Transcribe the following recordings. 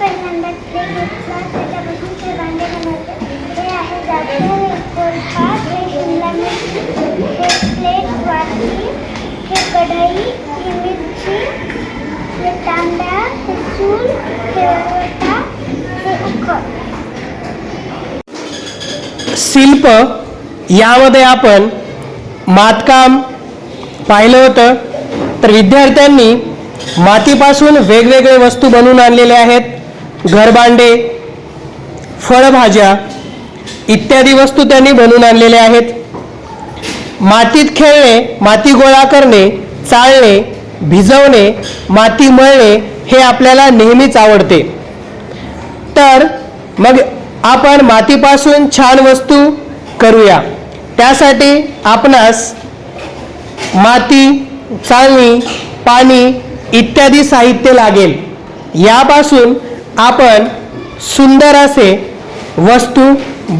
पहिल्यांदा क्ले घेतला. त्याच्यापासून ते भांडे बनवते. हे आहे जास्त हे कोलपाट हे शिमला मिरची हे प्लेट वाटी हे कढई ही मिरची हे तांब्या हे चूल हे वरवटा हे उकड शिल्प यामध्ये आपण मातकाम पाहिलं होतं. तर विद्यार्थ्यांनी मातीपासून वेगवेगळे वस्तू बनवून आणलेले आहेत. घरभांडे फळभाज्या इत्यादी वस्तू त्यांनी बनवून आणलेल्या आहेत. मातीत खेळणे माती गोळा करणे चाळणे भिजवणे माती मळणे हे आपल्याला नेहमीच आवडते. तर मग आपण मातीपासून छान वस्तू करूया. त्यासाठी आपणास माती चाळणी पाणी इत्यादी साहित्य लागेल. यापासून आपण सुंदर असे वस्तू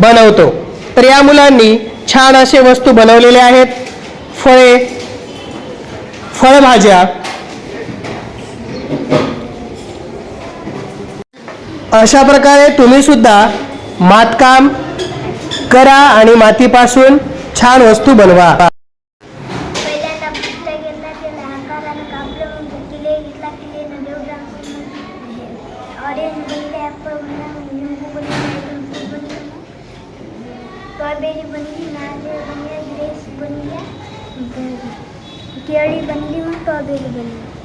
बनवतो. तर या मुलांनी छान असे वस्तू बनवलेले आहेत. फळे फळभाज्या. अशा प्रकारे तुम्ही सुद्धा मातकाम करा आणि मातीपासून छान वस्तू बनवा. સ્ટ્રોબેરી બની નારિયેળ બની ગ્રેપ્સ બની કેળી બની સ્ટ્રોબેરી બની